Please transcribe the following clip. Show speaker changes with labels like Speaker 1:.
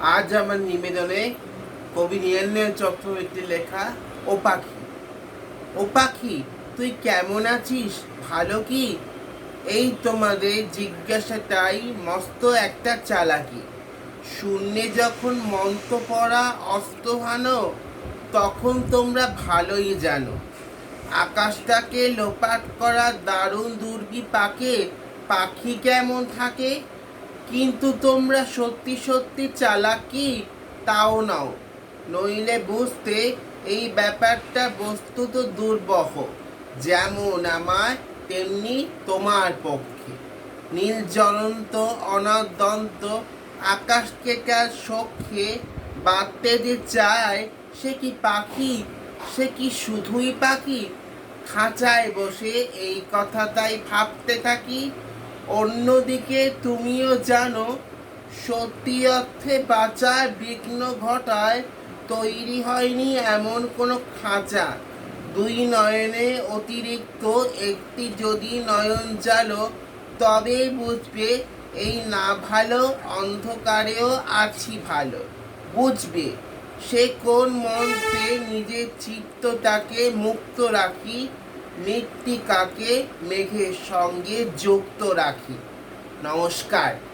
Speaker 1: আজ আমার নিবেদনে কবি নীলেন্দ্র চক্রবর্তীর লেখা, ও পাখি ও পাখি, তুই কেমন আছিস? ভালো কি? এই তোমাদের জিজ্ঞাসাটাই মস্ত একটা চালাকি। শূন্যে যখন মন্ত্র পড়া অস্ত্র হানো, তখন তোমরা ভালোই জানো। আকাশটাকে লোপাট করা দারুণ দুর্গি পাকে পাখি কেমন থাকে? কিন্তু তোমরা সত্যি সত্যি চালাকি তাও নাও। নইলে বুঝতে এই ব্যাপারটা বস্তুত দুর্বহ। যেমন আমার তেমনি তোমার পক্ষে। নীল জ্বলন্ত অনাদন্ত আকাশকে কার সখ্যে বাঁধতে যে চায়, সে কি পাখি? সে কি শুধুই পাখি? খাঁচায় বসে এই কথা তাই ভাবতে থাকি। অন্যদিকে তুমিও জানো, সত্যি অর্থে বাঁচার বিঘ্ন ঘটায় তৈরি হয়নি এমন কোনো খাঁচা। দুই নয়নে অতিরিক্ত একটি যদি নয়ন জালো, তবে বুঝবে এই না ভালো অন্ধকারেও আছি ভালো। বুঝবে, সে কোন মন্ত্রে নিজের চিত্তটাকে মুক্ত রাখি মৃত্তিকাকে মেঘের সঙ্গে যুক্ত রাখি। নমস্কার।